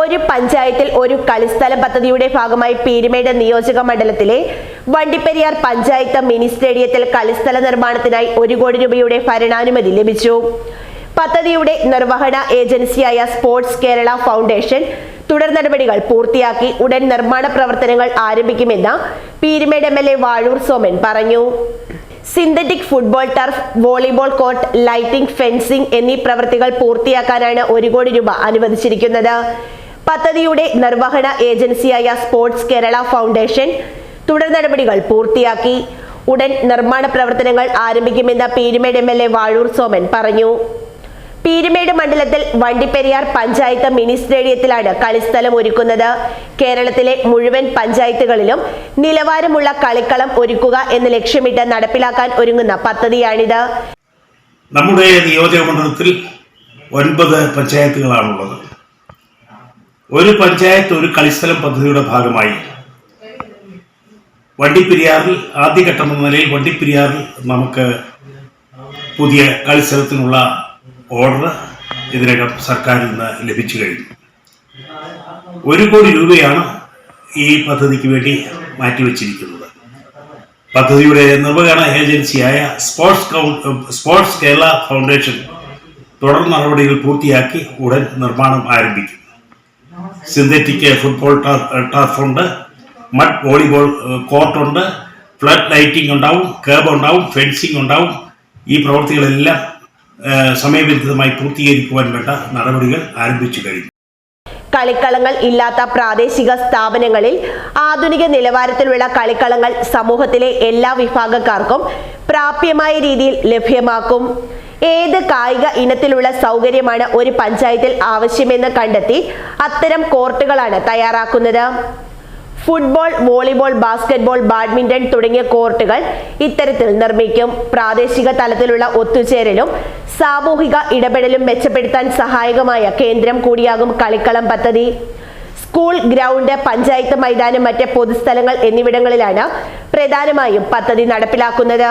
ഒരു പഞ്ചായത്തിൽ ഒരു കളിസ്ഥല പദ്ധതിയുടെ ഭാഗമായി പീരുമേട് നിയോജക മണ്ഡലത്തിലെ വണ്ടിപ്പെരിയാർ പഞ്ചായത്ത് മിനി സ്റ്റേഡിയത്തിൽ കളിസ്ഥല നിർമ്മാണത്തിനായി ഒരു കോടി രൂപയുടെ ഭരണാനുമതി ലഭിച്ചു. പദ്ധതിയുടെ നിർവഹണ ഏജൻസിയായ സ്പോർട്സ് കേരള ഫൗണ്ടേഷൻ തുടർ നടപടികൾ പൂർത്തിയാക്കി ഉടൻ നിർമ്മാണ പ്രവർത്തനങ്ങൾ ആരംഭിക്കുമെന്ന് പീരുമേട് എം എൽ വാഴൂർ സോമൻ പറഞ്ഞു. Synthetic football turf volleyball court lighting fencing എന്നീ പ്രവൃത്തികൾ പൂർത്തിയാക്കാനാണ് ഒരു കോടി രൂപ അനുവദിച്ചിരിക്കുന്നത്. പദ്ധതിയുടെ നിർവഹണ ഏജൻസിയായ സ്പോർട്സ് കേരള ഫൗണ്ടേഷൻ തുടർ നടപടികൾ പൂർത്തിയാക്കി. ഉടൻ നിർമ്മാണ പ്രവർത്തനങ്ങൾ ആരംഭിക്കുമെന്ന് Peermade M L A Vazhoor Soman പറഞ്ഞു. പീരുമേട് മണ്ഡലത്തിൽ വണ്ടിപ്പെരിയാർ പഞ്ചായത്ത് മിനി സ്റ്റേഡിയത്തിലാണ് കളിസ്ഥലം ഒരുക്കുന്നത്. കേരളത്തിലെ മുഴുവൻ പഞ്ചായത്തുകളിലും നിലവാരമുള്ള കളിക്കളം ഒരുക്കുക എന്ന് ലക്ഷ്യമിട്ട് നടപ്പിലാക്കാൻ ഒരുങ്ങുന്ന പദ്ധതിയാണിത്. നമ്മുടെ നിയോജക മണ്ഡലത്തിൽ ഒൻപത് പഞ്ചായത്തുകളാണുള്ളത്. ഒരു പഞ്ചായത്ത് ഒരു കളിസ്ഥലം പദ്ധതിയുടെ ഭാഗമായി. വണ്ടിപ്പെരിയാറിൽ ആദ്യഘട്ടം എന്ന നിലയിൽ വണ്ടിപ്പെരിയാറിൽ നമുക്ക് പുതിയ കളിസ്ഥലത്തിനുള്ള ഓർഡർ ഇതിനകം സർക്കാരിൽ നിന്ന് ലഭിച്ചു കഴിഞ്ഞു. ഒരു കോടി രൂപയാണ് ഈ പദ്ധതിക്ക് വേണ്ടി മാറ്റിവെച്ചിരിക്കുന്നത്. പദ്ധതിയുടെ നിർവഹണ ഏജൻസിയായ സ്പോർട്സ് സ്പോർട്സ് കേരള ഫൗണ്ടേഷൻ തുടർ നടപടികൾ പൂർത്തിയാക്കി ഉടൻ നിർമ്മാണം ആരംഭിക്കും. സിന്തറ്റിക് ഫുട്ബോൾ ടർ- ടർഫുണ്ട് മഡ് വോളിബോൾ കോർട്ട് കോർട്ടുണ്ട് ഫ്ലഡ് ലൈറ്റിംഗ് ഉണ്ടാവും കേബ് ഉണ്ടാവും ഫെൻസിംഗ് ഉണ്ടാവും. ഈ പ്രവൃത്തികളെല്ലാം സമയബന്ധിതമായി പൂർത്തീകരിക്കുവാൻ വേണ്ട നടപടികൾ ആരംഭിച്ചു കഴിഞ്ഞു. കളിക്കളങ്ങൾ ഇല്ലാത്ത പ്രാദേശിക സ്ഥാപനങ്ങളിൽ ആധുനിക നിലവാരത്തിലുള്ള കളിക്കളങ്ങൾ സമൂഹത്തിലെ എല്ലാ വിഭാഗക്കാർക്കും പ്രാപ്യമായ രീതിയിൽ ലഭ്യമാക്കും. ഏത് കായിക ഇനത്തിലുള്ള സൗകര്യമാണ് ഒരു പഞ്ചായത്തിൽ ആവശ്യമെന്ന് കണ്ടെത്തി അത്തരം കോർട്ടുകളാണ് തയ്യാറാക്കുന്നത്. ഫുട്ബോൾ വോളിബോൾ ബാസ്കറ്റ്ബോൾ ബാഡ്മിന്റൺ തുടങ്ങിയ കോർട്ടുകൾ ഇത്തരത്തിൽ നിർമ്മിക്കും. പ്രാദേശിക തലത്തിലുള്ള ഒത്തുചേരലും സാമൂഹിക ഇടപെടലും മെച്ചപ്പെടുത്താൻ സഹായകമായ കേന്ദ്രം കൂടിയാകും കളിക്കളം പദ്ധതി. സ്കൂൾ ഗ്രൗണ്ട് പഞ്ചായത്ത് മൈതാനം മറ്റ് പൊതുസ്ഥലങ്ങൾ എന്നിവിടങ്ങളിലാണ് പ്രധാനമായും പദ്ധതി നടപ്പിലാക്കുന്നത്.